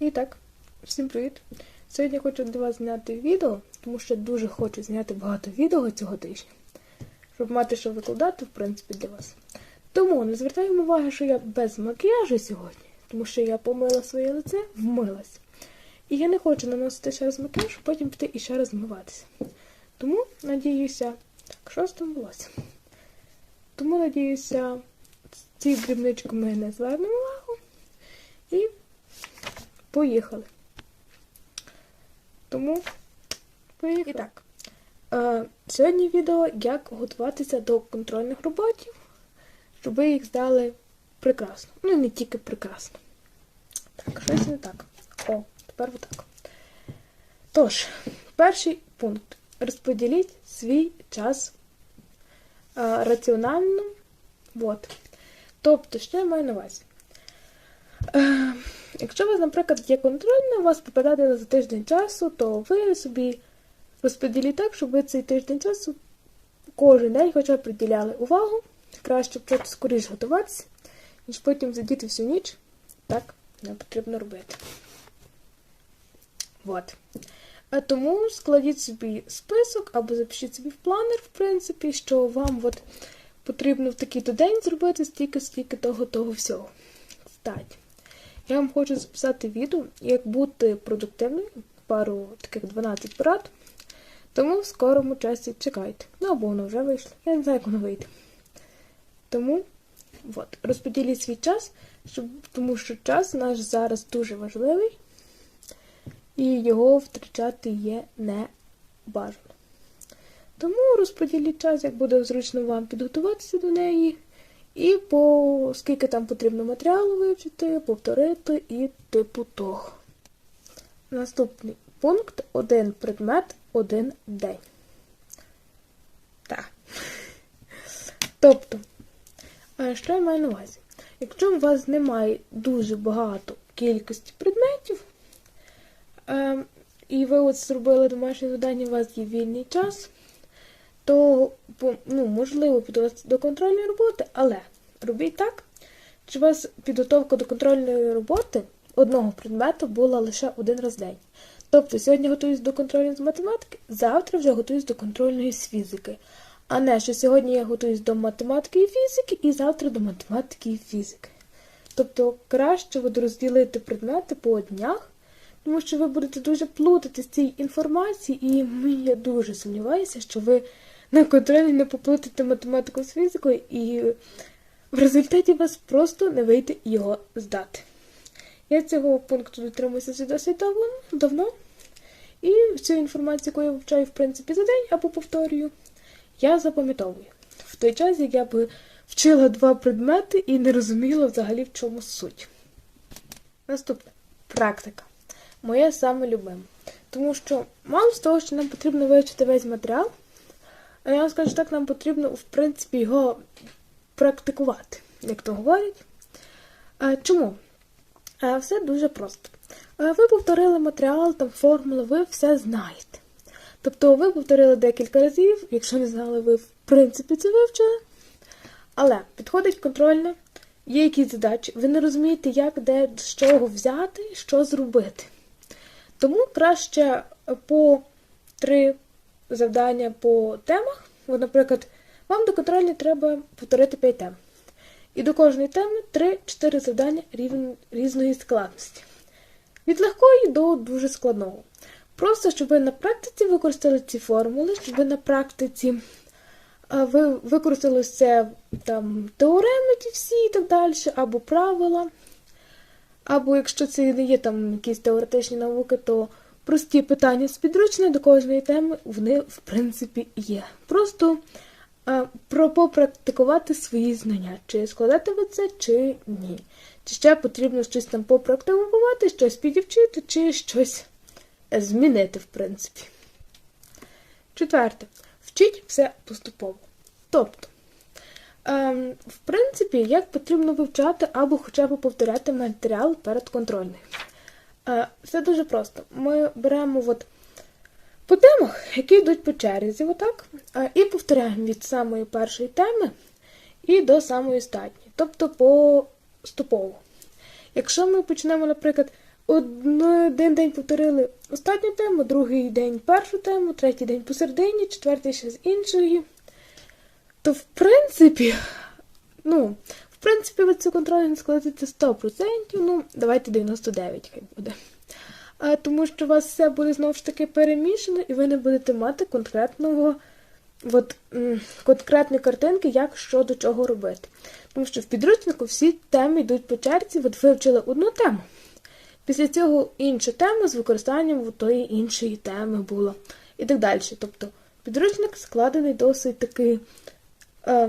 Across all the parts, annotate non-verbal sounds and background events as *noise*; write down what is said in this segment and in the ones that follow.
І так, всім привіт! Сьогодні я хочу для вас зняти відео, тому що дуже хочу зняти багато відео цього тижня, щоб мати що викладати, в принципі, для вас. Тому не звертаємо уваги, що я без макіяжу сьогодні, тому що я помила своє лице, вмилась. І я не хочу наносити ще раз макіяж, потім піти і ще раз змиватися. Тому, надіюся, так, що ж там волосся? Тому, надіюся, ці дрібнички ми не звернемо увагу. І поїхали. Тому поїхали. І так. Е, сьогодні відео, як готуватися до контрольних роботів, щоб ви їх здали прекрасно. Ну не тільки прекрасно. Так, щось не так. О, тепер отак. Тож, перший пункт. Розподіліть свій час е, раціонально. От. Тобто, що я маю на увазі? Е, якщо у вас, наприклад, є контрольна, у вас попадає за тиждень часу, то ви собі розподіліть так, щоб ви цей тиждень часу кожен день хоча б приділяли увагу. Краще почати скоріш готуватися, ніж потім сидіти всю ніч. Так не потрібно робити. От. А тому складіть собі список або запишіть собі в планер, в принципі, що вам от потрібно в такий-то день зробити стільки-стільки того-того всього. Кстати, я вам хочу записати відео, як бути продуктивною, пару таких 12 порад. Тому в скорому часі чекайте. Ну або воно вже вийшло. Я не знаю, як воно вийде. Тому от, розподіліть свій час, щоб, тому що час наш зараз дуже важливий, і його втрачати є не бажано. Тому розподіліть час, як буде зручно вам підготуватися до неї. І по скільки там потрібно матеріалу вивчити, повторити і типу того. Наступний пункт один предмет, один день. Так. Тобто, що я маю на увазі? Якщо у вас немає дуже багато кількості предметів, е, і ви от зробили домашнє завдання, у вас є вільний час, то ну, можливо підготуватися до контрольної роботи, але робіть так, щоб у вас підготовка до контрольної роботи одного предмету була лише один раз в день. Тобто сьогодні готуюсь до контрольної з математики, завтра вже готуюсь до контрольної з фізики. А не, що сьогодні я готуюсь до математики і фізики, і завтра до математики і фізики. Тобто краще розділити предмети по днях, тому що ви будете дуже плутати з цієї інформації, і я дуже сумніваюся, що ви на контролі не поплутаєте математику з фізикою, і в результаті вас просто не вийде його здати. Я цього пункту дотримуюся вже досить давно. І всю інформацію, яку я вивчаю, в принципі, за день або повторюю, я запам'ятовую. В той час, як я би вчила два предмети і не розуміла взагалі, в чому суть. Наступне практика. Моє саме любиме. Тому що мало з того, що нам потрібно вивчити весь матеріал, а я вам скажу, так нам потрібно, в принципі, його практикувати, як то говорять. Чому? Все дуже просто. Ви повторили матеріал, там формули, ви все знаєте. Тобто ви повторили декілька разів, якщо не знали, ви в принципі це вивчили. Але підходить контрольно, є якісь задачі, ви не розумієте, як, де, з чого взяти, що зробити. Тому краще по три завдання по темах. От, наприклад, вам до контрольної треба повторити 5 тем. І до кожної теми 3-4 завдання різної складності. Від легкої до дуже складного. Просто, щоб ви на практиці використали ці формули, щоб ви на практиці ви використали це там теореми ті всі і так далі, або правила. Або якщо це не є там якісь теоретичні науки, то прості питання з підручної до кожної теми вони, в принципі, є. Просто про попрактикувати свої знання, чи складати ви це, чи ні. Чи ще потрібно щось там попрактикувати, щось підівчити, чи щось змінити, в принципі. Четверте. Вчіть все поступово. Тобто, ем, в принципі, як потрібно вивчати або хоча б повторяти матеріал перед контрольною. Е, все дуже просто. Ми беремо от по темах, які йдуть по черзі, отак, і повторяємо від самої першої теми і до самої останньої. Тобто поступово. Якщо ми почнемо, наприклад, один день повторили останню тему, другий день першу тему, третій день посередині, четвертий ще з іншої. То, в принципі, ну, принципі, ви цю контрольну складете 100%, ну, давайте 99 хай буде. А, тому що у вас все буде знову ж таки перемішано, і ви не будете мати конкретного, от, конкретної картинки, як що до чого робити. Тому що в підручнику всі теми йдуть по черзі, от вивчили одну тему. Після цього інша тема з використанням тої іншої теми була. І так далі. Тобто підручник складений досить таки е,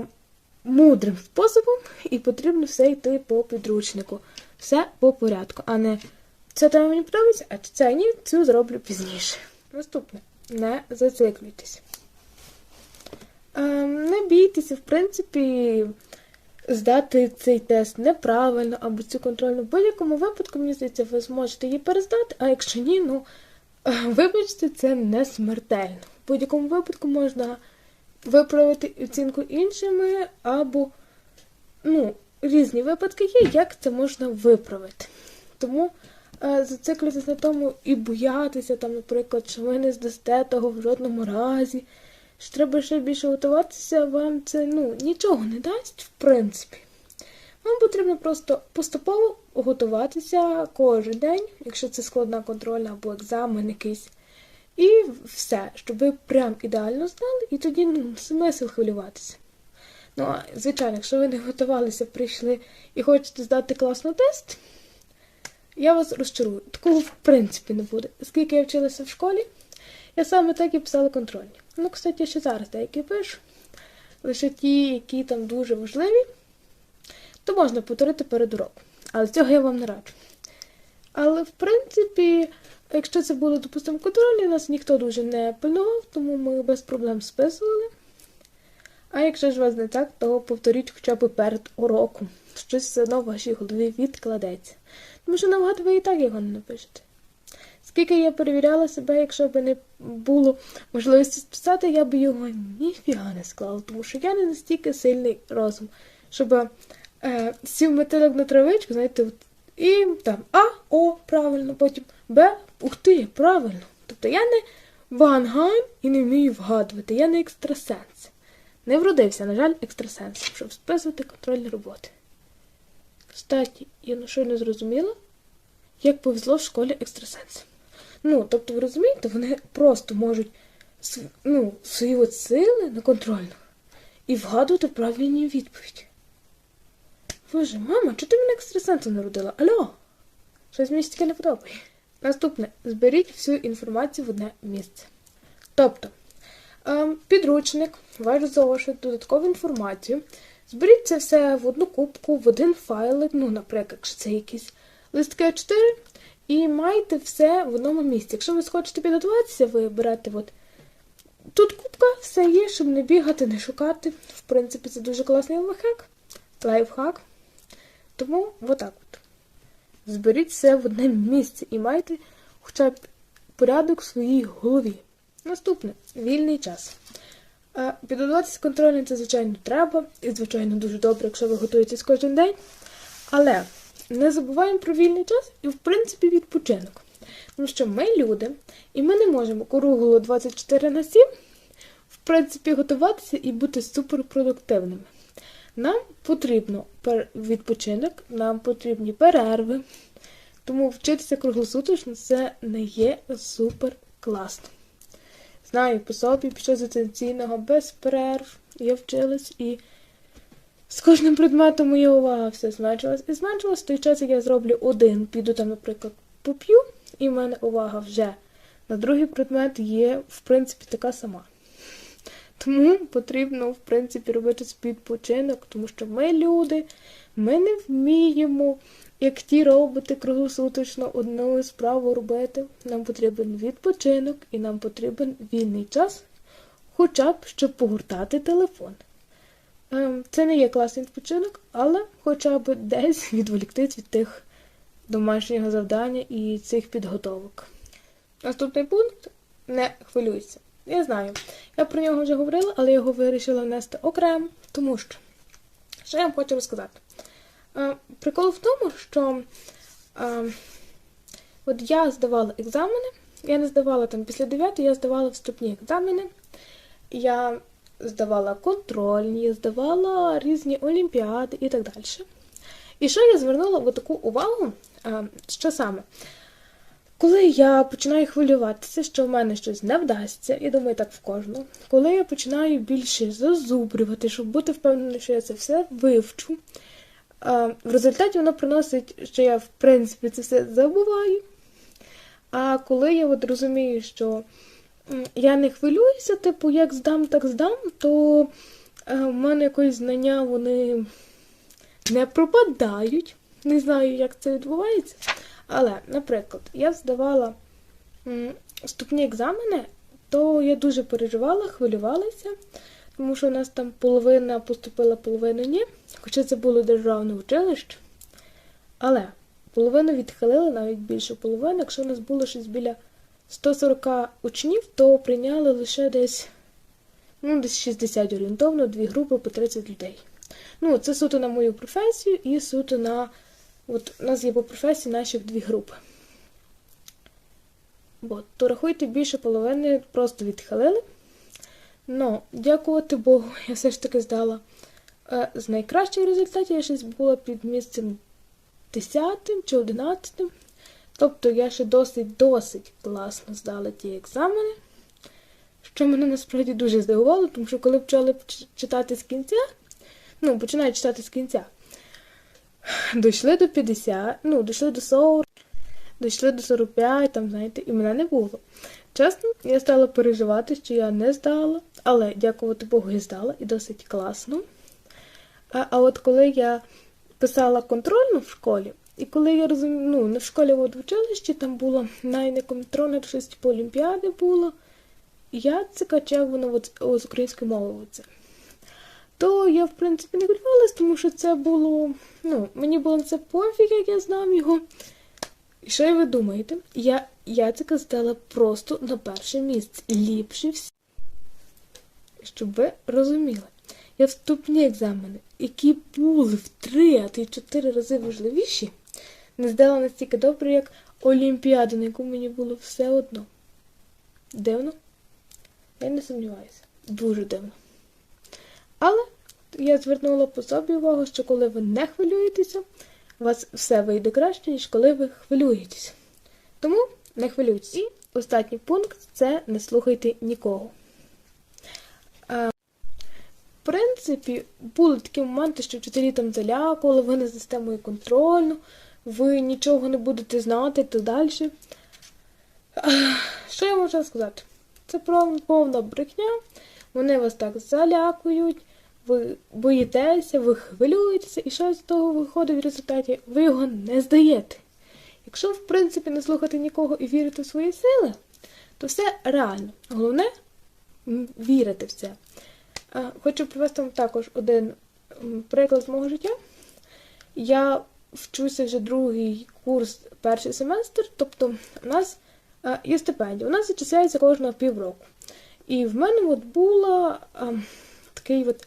мудрим способом, і потрібно все йти по підручнику. Все по порядку, а не ця тема мені подобається, а ця ні, цю зроблю пізніше. Наступне. Не зациклюйтесь. Е, не бійтеся, в принципі, здати цей тест неправильно або цю контрольну. В будь-якому випадку, мені здається, ви зможете її перездати, а якщо ні, ну е, вибачте, це не смертельно. В будь-якому випадку можна виправити оцінку іншими, або ну, різні випадки є, як це можна виправити. Тому е, зациклюйтесь на тому і боятися, там, наприклад, що ви не здасте того в жодному разі. Що треба ще більше готуватися, вам це ну, нічого не дасть, в принципі. Вам потрібно просто поступово готуватися кожен день, якщо це складна контрольна або екзамен якийсь. І все, щоб ви прям ідеально знали, і тоді смисл хвилюватися. Ну, звичайно, якщо ви не готувалися, прийшли і хочете здати класно тест, я вас розчарую. Такого в принципі не буде. Скільки я вчилася в школі, я саме так і писала контрольні. Ну, кстати, я ще зараз деякі пишу. Лише ті, які там дуже важливі, то можна повторити перед уроком. Але цього я вам не раджу. Але, в принципі, якщо це було, допустимо, контрольні, нас ніхто дуже не пильнував, тому ми без проблем списували. А якщо ж у вас не так, то повторіть хоча б перед уроком. Щось все одно в вашій голові відкладеться. Тому що навгад ви і так його не напишете. Скільки я перевіряла себе, якщо б не було можливості списати, я б його ніфіга не склала, тому що я не настільки сильний розум, щоб е, сів метелик на травичку, знаєте, і там А, О, правильно, потім Б, ух ти, правильно. Тобто я не вангайн і не вмію вгадувати, я не екстрасенс. Не вродився, на жаль, екстрасенсом, щоб списувати контрольні роботи. Кстати, я ну що не зрозуміла, як повезло в школі екстрасенсам. Ну, тобто, ви розумієте, вони просто можуть ну, свої от сили на контрольну і вгадувати правильні відповіді. Боже, мама, чого ти мене екстрасенсом народила? Алло? Щось мені таке не подобає. Наступне, зберіть всю інформацію в одне місце. Тобто, ем, підручник, ваш зошит, додаткову інформацію. Зберіть це все в одну кубку, в один файлик, ну, наприклад, якщо це якісь листки А4, і майте все в одному місці. Якщо ви хочете підготуватися, ви берете от тут кубка, все є, щоб не бігати, не шукати. В принципі, це дуже класний лайфхак. лайфхак. Тому отак от. Зберіть все в одне місце і майте хоча б порядок в своїй голові. Наступне вільний час. Підготуватися контрольний це, звичайно, треба, і, звичайно, дуже добре, якщо ви готуєтесь кожен день. Але не забуваємо про вільний час і, в принципі, відпочинок. Тому що ми люди, і ми не можемо кругло 24 на 7, в принципі, готуватися і бути суперпродуктивними. Нам потрібно відпочинок, нам потрібні перерви. Тому вчитися круглосуточно це не є супер класно. Знаю, по собі під час дистанційного без перерв я вчилась і з кожним предметом моя увага все зменшилась. І зменшилась той час, як я зроблю один, піду там, наприклад, поп'ю, і в мене увага вже на другий предмет є, в принципі, така сама. Тому потрібно, в принципі, робити відпочинок, тому що ми люди, ми не вміємо, як ті роботи круглосуточно одну справу робити. Нам потрібен відпочинок і нам потрібен вільний час, хоча б щоб погортати телефон. Ем, це не є класний відпочинок, але хоча б десь відволіктись від тих домашнього завдання і цих підготовок. Наступний пункт не хвилюйся. Я знаю, я про нього вже говорила, але його вирішила внести окремо, тому що, що я вам хочу розказати. Е, прикол в тому, що е, От я здавала екзамени, я не здавала там після 9, я здавала вступні екзамени. Я здавала контрольні, здавала різні олімпіади і так далі. І що я звернула в таку увагу, що саме? Коли я починаю хвилюватися, що в мене щось не вдасться, я думаю, так в кожного. Коли я починаю більше зазубрювати, щоб бути впевненою, що я це все вивчу, в результаті воно приносить, що я, в принципі, це все забуваю. А коли я от розумію, що я не хвилююся, типу, як здам, так здам, то е, в мене якось знання вони не пропадають. Не знаю, як це відбувається. Але, наприклад, я здавала вступні екзамени, то я дуже переживала, хвилювалася, тому що у нас там половина поступила, половина ні. Хоча це було державне училище. Але половину відхилили, навіть більше половини. Якщо у нас було щось біля 140 учнів, то прийняли лише десь, ну, десь 60 орієнтовно, дві групи по 30 людей. Ну, це суто на мою професію і суто на. От у нас є по професії наші дві групи. От, то рахуйте, більше половини просто відхилили. Ну, дякувати Богу, я все ж таки здала. Е, з найкращих результатів я щось була під місцем 10 чи 11. Тобто я ще досить-досить класно здала ті екзамени, що мене насправді дуже здивувало, тому що коли почали читати з кінця, ну, починаю читати з кінця, дійшли до 50, ну, дійшли до 40, дійшли до 45, там, знаєте, і мене не було. Чесно, я стала переживати, що я не здала, але дякувати Богу, я здала і досить класно. А, а от коли я писала контрольну в школі, і коли я розумію, ну, не в школі, в училищі, там було навіть не контрольна, щось по Олімпіади було, я це качав воно з української мови. Оце. То я, в принципі, не хвилювалася, тому що це було, ну, мені було на це пофіг, як я знав його. І що ви думаєте? Я Яцика здала просто на перше місце. Ліпше всі. Щоб ви розуміли, я вступні екзамени, які були в три, а то й чотири рази важливіші, не здала настільки добре, як Олімпіаду, на яку мені було все одно. Дивно? Я не сумніваюся. Дуже дивно. Але я звернула по собі увагу, що коли ви не хвилюєтеся, у вас все вийде краще, ніж коли ви хвилюєтеся. Тому не хвилюйтесь. І останній пункт це не слухайте нікого. В принципі, були такі моменти, що вчителі там залякували, ви не здасте мою контрольну, ви нічого не будете знати так далі. Що я можу сказати? Це повна брехня. Вони вас так залякують, ви боїтеся, ви хвилюєтеся, і що з того виходить в результаті? Ви його не здаєте. Якщо, в принципі, не слухати нікого і вірити в свої сили, то все реально. Головне вірити в це. Хочу привести вам також один приклад з мого життя. Я вчуся вже другий курс, перший семестр, тобто у нас є стипендія. У нас зачисляється кожного півроку. І в мене от була а, такий от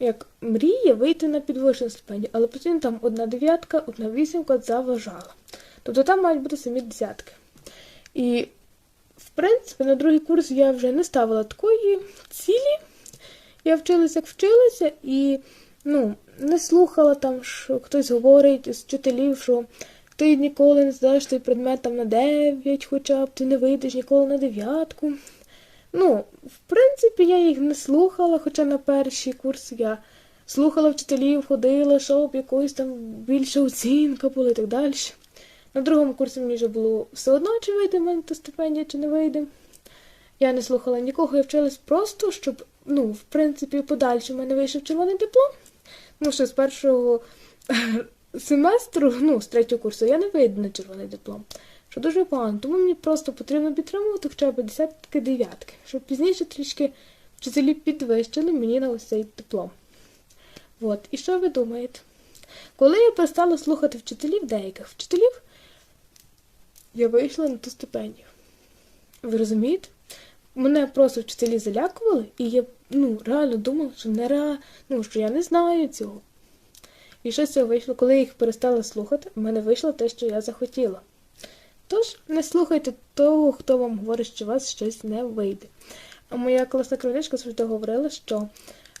як мрія вийти на підвищену стипендію, але постійно там одна дев'ятка, одна вісімка заважала. Тобто там мають бути самі десятки. І, в принципі, на другий курс я вже не ставила такої цілі. Я вчилася, як вчилася, і ну, не слухала там, що хтось говорить з вчителів, що ти ніколи не здаш той предмет там на 9 хоча б, ти не вийдеш ніколи на дев'ятку. Ну, в принципі, я їх не слухала, хоча на перший курс я слухала вчителів, ходила, щоб якоїсь там більша оцінка була і так далі. На другому курсі мені вже було все одно, чи вийде в мене та стипендія, чи не вийде. Я не слухала нікого, я вчилась просто, щоб, ну, в принципі, подальше в мене вийшов червоний диплом. Ну, що з першого *laughs* семестру, ну, з третього курсу, я не вийду на червоний диплом. Що дуже погано. Тому мені просто потрібно підтримувати хоча б десятки дев'ятки, щоб пізніше трішки вчителі підвищили мені на ось цей диплом. От. І що ви думаєте? Коли я перестала слухати вчителів, деяких вчителів, я вийшла на ту стипендію. Ви розумієте? Мене просто вчителі залякували, і я ну, реально думала, що не ре... ну, що я не знаю цього. І що з цього вийшло? Коли я їх перестала слухати, в мене вийшло те, що я захотіла. Тож не слухайте того, хто вам говорить, що у вас щось не вийде. А моя класна кровничка завжди говорила, що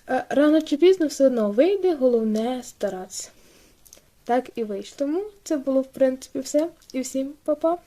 е, рано чи пізно все одно вийде, головне старатися. Так і вийшло. Тому це було, в принципі, все. І всім па-па!